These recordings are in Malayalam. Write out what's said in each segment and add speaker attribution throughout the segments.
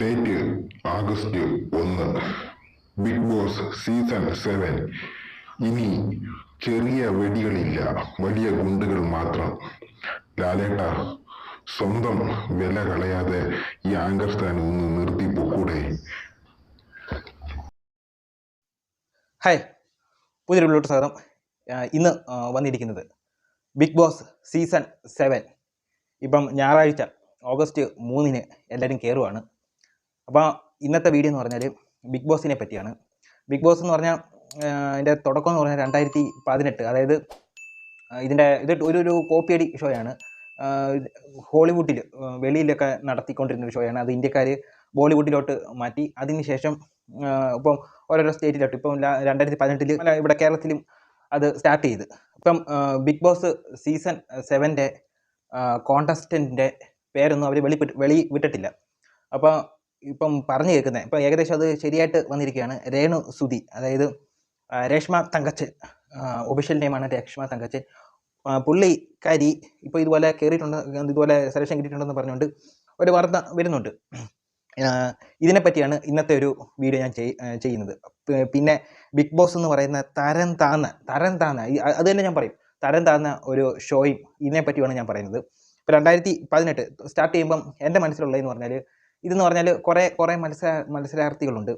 Speaker 1: ഡേറ്റ് ആഗസ്റ്റ് ഒന്ന്. ബിഗ് ബോസ് സീസൺ സെവൻ ഇനി ചെറിയ വെടികളില്ല. വലിയ ഗുണ്ടുകൾ മാത്രം. ലാലേട്ട സ്വന്തം വില കളയാതെ ഈ ആങ്കർ സ്ഥാനം ഒന്ന് നിർത്തി പൊക്കൂടെ.
Speaker 2: ഹായ് പുതിയൊരു വീട്ടിലോട്ട് സ്വാഗതം. ഇന്ന് വന്നിരിക്കുന്നത് ബിഗ് ബോസ് സീസൺ സെവൻ ഇപ്പം ഞായറാഴ്ച ഓഗസ്റ്റ് മൂന്നിന് എല്ലാവരും കയറുവാണ് അപ്പോൾ ഇന്നത്തെ വീഡിയോ എന്ന് പറഞ്ഞാൽ ബിഗ് ബോസിനെ പറ്റിയാണ്. ബിഗ് ബോസ് എന്ന് പറഞ്ഞാൽ എന്റെ തുടക്കം എന്ന് പറഞ്ഞാൽ രണ്ടായിരത്തി പതിനെട്ട്. അതായത് ഇതിന്റെ ഇത് ഒരു ഒരു കോപ്പിയടി ഷോയാണ് ഹോളിവുഡിൽ വെളിയിലൊക്കെ നടത്തിക്കൊണ്ടിരുന്ന ഒരു ഷോയാണ് അത് ഇന്ത്യക്കാർ ബോളിവുഡിലോട്ട് മാറ്റി. അതിനുശേഷം ഇപ്പം ഓരോരോ സ്റ്റേറ്റിലോട്ട് ഇപ്പം രണ്ടായിരത്തി പതിനെട്ടിൽ ഇവിടെ കേരളത്തിലും അത് സ്റ്റാർട്ട് ചെയ്ത്. ഇപ്പം ബിഗ് ബോസ് സീസൺ സെവന്റെ കോണ്ടസ്റ്റന്റിന്റെ പേരൊന്നും അവർ വെളി വെളി വിട്ടിട്ടില്ല അപ്പോൾ ഇപ്പം പറഞ്ഞു കേൾക്കുന്നത് ഇപ്പം ഏകദേശം അത് ശരിയായിട്ട് വന്നിരിക്കുകയാണ്. രേണു സുധി അതായത് രേഷ്മ തങ്കച്ചൻ. ഒഫീഷ്യൽ നെയിമാണ് രേഷ്മ തങ്കച്ചൻ. പുള്ളി കരി ഇപ്പോൾ ഇതുപോലെ കയറിയിട്ടുണ്ട് ഇതുപോലെ സെലക്ഷൻ കിട്ടിയിട്ടുണ്ടെന്ന് പറഞ്ഞുകൊണ്ട് ഒരു വാർത്ത വരുന്നുണ്ട്. ഇതിനെപ്പറ്റിയാണ് ഇന്നത്തെ ഒരു വീഡിയോ ഞാൻ ചെയ്- ചെയ്യുന്നത്. പിന്നെ ബിഗ് ബോസ് എന്ന് പറയുന്ന തരം താന്ന തരം താന്ന അത് തന്നെ ഞാൻ പറയും. തരം താന്ന ഒരു ഷോയും ഇതിനെപ്പറ്റിയാണ് ഞാൻ പറയുന്നത്. ഇപ്പോൾ രണ്ടായിരത്തി പതിനെട്ട് സ്റ്റാർട്ട് ചെയ്യുമ്പം എന്റെ മനസ്സിലുള്ളതെന്ന് പറഞ്ഞാൽ ഇതെന്ന് പറഞ്ഞാൽ കുറേ കുറേ മത്സര മത്സരാർത്ഥികളുണ്ട്.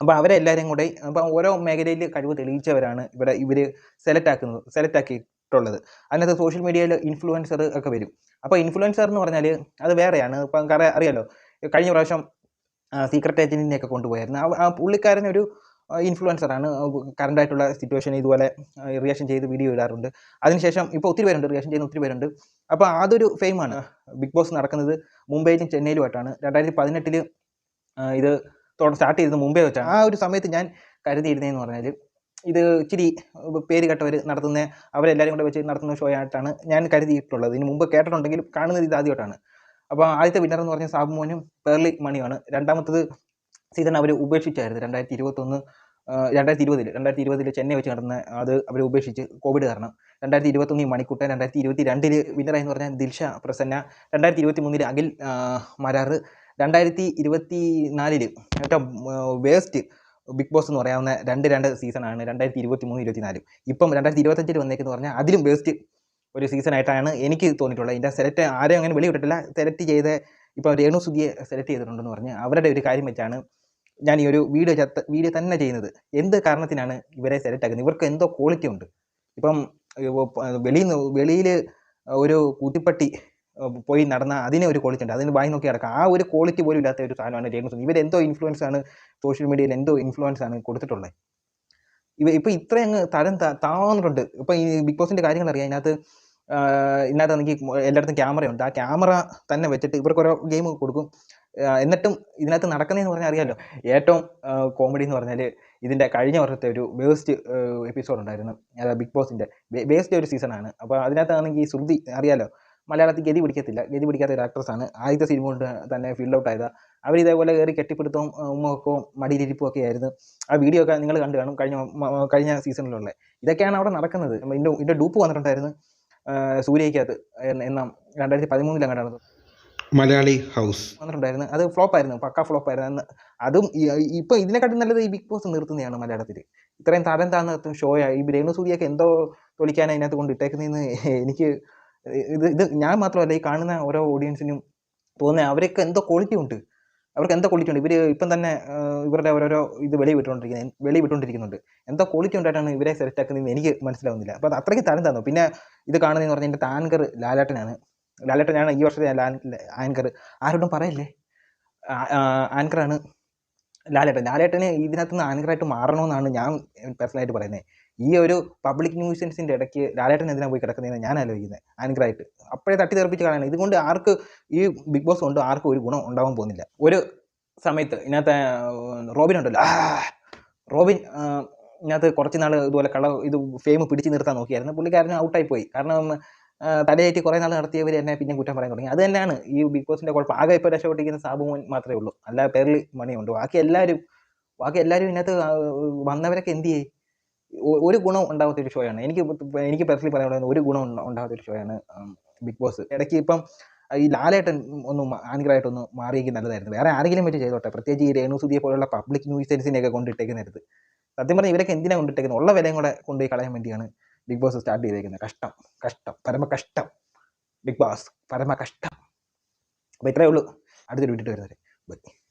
Speaker 2: അപ്പോൾ അവരെല്ലാവരും കൂടെ അപ്പം ഓരോ മേഖലയിൽ കഴിവ് തെളിയിച്ചവരാണ് ഇവിടെ ഇവർ സെലക്ട് ആക്കുന്നത് സെലക്ട് ആക്കിയിട്ടുള്ളത്. അതിനകത്ത് സോഷ്യൽ മീഡിയയിൽ ഇൻഫ്ലുവൻസർ ഒക്കെ വരും. അപ്പോൾ ഇൻഫ്ലുവൻസർ എന്ന് പറഞ്ഞാൽ അത് വേറെയാണ്. ഇപ്പം അറിയാലോ കഴിഞ്ഞ പ്രാവശ്യം സീക്രട്ട് ഏജന്റിനെ ഒക്കെ കൊണ്ടുപോയായിരുന്നു. ആ- ഒരു ഇൻഫ്ലുവൻസറാണ് കറണ്ട് ആയിട്ടുള്ള സിറ്റുവേഷൻ ഇതുപോലെ റിയാക്ഷൻ ചെയ്ത് വീഡിയോ ഇടാറുണ്ട്. അതിനുശേഷം ഇപ്പോൾ ഒത്തിരി പേരുണ്ട് റിയാക്ഷൻ ചെയ്യുന്ന ഒത്തിരി പേരുണ്ട്. അപ്പോൾ അതൊരു ഫെയിമാണ് ബിഗ് ബോസ് നടക്കുന്നത് മുംബൈയിലും ചെന്നൈയിലുമായിട്ടാണ്. രണ്ടായിരത്തി പതിനെട്ടിൽ ഇത് സ്റ്റാർട്ട് ചെയ്തത് മുംബൈ വെച്ചാണ്. ആ ഒരു സമയത്ത് ഞാൻ കരുതിയിരുന്നതെന്ന് പറഞ്ഞാൽ ഇത് ഇച്ചിരി പേര് കേട്ടവർ നടത്തുന്ന അവരെല്ലാവരും കൂടെ വെച്ച് നടത്തുന്ന ഷോ ആയിട്ടാണ് ഞാൻ കരുതിയിട്ടുള്ളത്. ഇതിന് മുമ്പ് കേട്ടിട്ടുണ്ടെങ്കിലും കാണുന്നത് ഇത് ആദ്യമായിട്ടാണ്. അപ്പോൾ ആദ്യത്തെ വിന്നർ എന്ന് പറഞ്ഞ സാബുമോനും പേർലി മണിയുമാണ് രണ്ടാമത്തത് സീസൺ അവർ ഉപേക്ഷിച്ചായിരുന്നു രണ്ടായിരത്തി ഇരുപത്തൊന്ന് രണ്ടായിരത്തി ഇരുപതിൽ രണ്ടായിരത്തി ഇരുപതിൽ ചെന്നൈ വെച്ച് നടന്ന അത് അവർ ഉപേക്ഷിച്ച് കോവിഡ് കാരണം. രണ്ടായിരത്തി ഇരുപത്തൊന്നിൽ മണിക്കൂട്ടൻ രണ്ടായിരത്തി ഇരുപത്തി രണ്ടിൽ വിന്നറായി എന്ന് പറഞ്ഞാൽ ദിൽഷ പ്രസന്ന രണ്ടായിരത്തി ഇരുപത്തി മൂന്നിൽ അഖിൽ മരാറ് രണ്ടായിരത്തി ഇരുപത്തി നാലിൽ ഏറ്റവും വേസ്റ്റ് ബിഗ് ബോസ് എന്ന് പറയാവുന്ന രണ്ട് രണ്ട് സീസണാണ് രണ്ടായിരത്തി ഇരുപത്തി മൂന്ന് ഇരുപത്തി നാലും ഇപ്പം രണ്ടായിരത്തി ഇരുപത്തഞ്ചിൽ വന്നേക്കെന്ന് പറഞ്ഞാൽ അതിലും വേസ്റ്റ് ഒരു സീസണായിട്ടാണ് എനിക്ക് തോന്നിയിട്ടുള്ളത്. ഇതിന്റെ സെലക്ട് ആരെയും അങ്ങനെ വെളിവിട്ടിട്ടില്ല സെലക്ട് ചെയ്ത ഇപ്പോൾ രേണു സുധിയെ സെലക്ട് ചെയ്തിട്ടുണ്ടെന്ന് പറഞ്ഞ് അവരുടെ ഒരു കാര്യം വെച്ചാണ് ഞാൻ ഈ ഒരു വീഡിയോ വീഡിയോ തന്നെ ചെയ്യുന്നത്. എന്ത് കാരണത്തിനാണ് ഇവരെ സെലക്ട് ആക്കുന്നത് ഇവർക്ക് എന്തോ ക്വാളിറ്റി ഉണ്ട്. ഇപ്പം വെളിയിൽ വെളിയിൽ ഒരു കൂത്തിപ്പട്ടി പോയി നടന്ന അതിനെ ഒരു ക്വാളിറ്റി ഉണ്ട്. അതിന് വായി നോക്കി നടക്കാം. ആ ഒരു ക്വാളിറ്റി പോലും ഇല്ലാത്ത ഒരു സാധനമാണ് സുധി ഇവരെന്തോ ഇൻഫ്ലുവൻസ് ആണ് സോഷ്യൽ മീഡിയയിൽ എന്തോ ഇൻഫ്ലുവൻസ് ആണ് കൊടുത്തിട്ടുള്ളത് ഇവ ഇപ്പോൾ ഇത്രയും അങ്ങ് തരം താഴ്ന്നിട്ടുണ്ട് ഇപ്പോൾ ഈ ബിഗ് ബോസിന്റെ കാര്യങ്ങൾ അറിയാം. ഇതിനകത്ത് ആഹ് ഇതിനകത്ത് എനിക്ക് എല്ലായിടത്തും ക്യാമറയുണ്ട് ആ ക്യാമറ തന്നെ വെച്ചിട്ട് ഇവർക്ക് ഓരോ ഗെയിം കൊടുക്കും. എന്നിട്ടും ഇതിനകത്ത് നടക്കുന്നതെന്ന് പറഞ്ഞാൽ അറിയാമല്ലോ ഏറ്റവും കോമഡി എന്ന് പറഞ്ഞാൽ ഇതിന്റെ കഴിഞ്ഞ വർഷത്തെ ഒരു വേസ്റ്റ് എപ്പിസോഡ് ഉണ്ടായിരുന്നു. അതായത് ബിഗ് ബോസിന്റെ വേസ്റ്റ് ഒരു സീസണാണ് അപ്പോൾ അതിനകത്താണെങ്കിൽ ശ്രുതി അറിയാമല്ലോ മലയാളത്തിൽ ഗതി പിടിക്കത്തില്ല. ഗതി പിടിക്കാത്ത ഒരു ആക്ട്രസ്സാണ് ആദ്യത്തെ സിനിമ കൊണ്ട് തന്നെ ഫീൽഡ് ഔട്ട് ആയതാണ് അവർ ഇതേപോലെ കയറി കെട്ടിപ്പിടുത്തവും ഉമ്മക്കവും മടിയിലിരിപ്പും ഒക്കെ ആയിരുന്നു. ആ വീഡിയോ ഒക്കെ നിങ്ങൾ കണ്ടു കാണും. കഴിഞ്ഞ കഴിഞ്ഞ സീസണിലുള്ള ഇതൊക്കെയാണ് അവിടെ നടക്കുന്നത്. ഇതിന്റെ ഇതിന്റെ ഡൂപ്പ് വന്നിട്ടുണ്ടായിരുന്നു. സൂര്യയ്ക്കകത്ത് എന്ന- രണ്ടായിരത്തി കണ്ടത്
Speaker 1: മലയാളി ഹൗസ്.
Speaker 2: വന്നിട്ടുണ്ടായിരുന്നു. അത് ഫ്ലോപ്പ് ആയിരുന്നു പക്ക ഫ്ലോപ്പ് ആയിരുന്നു അതും ഇപ്പൊ ഇതിനെക്കാട്ടും നല്ലത് ഈ ബിഗ് ബോസ് നിർത്തുന്നതാണ് മലയാളത്തിൽ ഇത്രയും തരം താഴ്ന്ന ഷോ ആയി ഈ രേണു സൂര്യൊക്കെ എന്തോ തൊളിക്കാൻ അതിനകത്ത് കൊണ്ട് ഇട്ടേക്കുന്നതെന്ന് എനിക്ക് ഇത് ഇത് ഞാൻ മാത്രമല്ല ഈ കാണുന്ന ഓരോ ഓഡിയൻസിനും തോന്നുന്നത് അവരൊക്കെ എന്തോ ക്വാളിറ്റി ഉണ്ട്. അവർക്ക് എന്തോ ക്വാളിറ്റി ഉണ്ട്. ഇവർ ഇപ്പം തന്നെ ഇവരുടെ ഓരോരോ ഇത് വെളി വിട്ടുകൊണ്ടിരിക്കുന്നത് വെളി വിട്ടുകൊണ്ടിരിക്കുന്നുണ്ട്. എന്തോ ക്വാളിറ്റി ഉണ്ടായിട്ടാണ് ഇവരെ സെലക്ട് ആക്കുന്നതെന്ന് എനിക്ക് മനസ്സിലാവുന്നില്ല. അപ്പോൾ അത് അത്രയ്ക്ക് തരം തന്നു? പിന്നെ ഇത് കാണുന്നതെന്ന് പറഞ്ഞാൽ എന്റെ ആങ്കർ ലാലേട്ടനാണ്. ലാലേട്ടനാണ് ഈ വർഷത്തെ ആങ്കർ. ആരോടും പറയല്ലേ? ആങ്കറാണ് ലാലേട്ടൻ. ലാലേട്ടനെ ഇതിനകത്ത് നിന്ന് ആങ്കറായിട്ട് മാറണമെന്നാണ് ഞാൻ പേഴ്സണലായിട്ട് പറയുന്നത്. ഈ ഒരു പബ്ലിക് ന്യൂസൻസിന്റെ ഇടയ്ക്ക് ലാലേട്ടൻ എന്തിനാണ് പോയി കിടക്കുന്നതെന്ന് ഞാൻ ആലോചിക്കുന്നത് ആങ്കറായിട്ട്. അപ്പോഴേ തട്ടി തെറിപ്പിച്ച് കളയണം ഇതുകൊണ്ട് ആർക്ക് ഈ ബിഗ് ബോസ് കൊണ്ട് ആർക്കും ഒരു ഗുണം ഉണ്ടാവാൻ പോകുന്നില്ല. ഒരു സമയത്ത് ഇതിനകത്ത് റോബിൻ ഉണ്ടല്ലോ. റോബിൻ ഇതിനകത്ത് കുറച്ച് നാൾ ഇതുപോലെ കള ഇത് ഫെയിം പിടിച്ചു നിർത്താൻ നോക്കിയായിരുന്നു. പുള്ളിക്കാരന് ഔട്ടായി പോയി. കാരണം തലയേറ്റി കുറേ നാൾ നടത്തിയവർ എന്നെ പിന്നെ കുറ്റം പറയാൻ തുടങ്ങി. അത് തന്നെയാണ് ഈ ബിഗ് ബോസിന്റെ കുഴപ്പം. ആകെ ഇപ്പോൾ രക്ഷപ്പെട്ടിരിക്കുന്ന സാബു മോൻ മാത്രമേ ഉള്ളൂ. അല്ല പേരിൽ മണിയുണ്ട്. ബാക്കി എല്ലാവരും ബാക്കി എല്ലാവരും ഇതിനകത്ത് വന്നവരൊക്കെ എന്ത് ചെയ്യേ? ഒരു ഗുണം ഉണ്ടാവാത്ത ഒരു ഷോയാണ് എനിക്ക് എനിക്ക് പേഴ്സണലി പറയാനുള്ളത് ഒരു ഗുണം ഉണ്ടാകാത്തൊരു ഷോയാണ് ബിഗ് ബോസ് ഇടയ്ക്ക് ഇപ്പം ഈ ലാലേട്ടൻ ഒന്ന് ആങ്കറായിട്ടൊന്ന് മാറിയെങ്കിൽ നല്ലതായിരുന്നു. വേറെ ആരെങ്കിലും വെച്ച് ചെയ്തോട്ടെ. പ്രത്യേകിച്ച് ഈ രേണു സുധിയെ പോലുള്ള പബ്ലിക് ന്യൂസൻസിനെയൊക്കെ കൊണ്ടിട്ടേക്കുന്നരുത് സത്യം പറഞ്ഞാൽ ഇവരൊക്കെ എന്തിനാണ് കൊണ്ടിട്ടേക്കുന്നത് ഉള്ള വിലയും കൂടെ കൊണ്ടുപോയി കളയാൻ വേണ്ടിയാണ് ബിഗ് ബോസ് സ്റ്റാർട്ട് ചെയ്തേക്കുന്നത്. കഷ്ടം കഷ്ടം പരമ കഷ്ടം ബിഗ് ബോസ് പരമ കഷ്ടം അപ്പോൾ ഇത്രയേ ഉള്ളൂ. അടുത്തൊരു വീട്ടിൽ വരുന്നത് ബൈ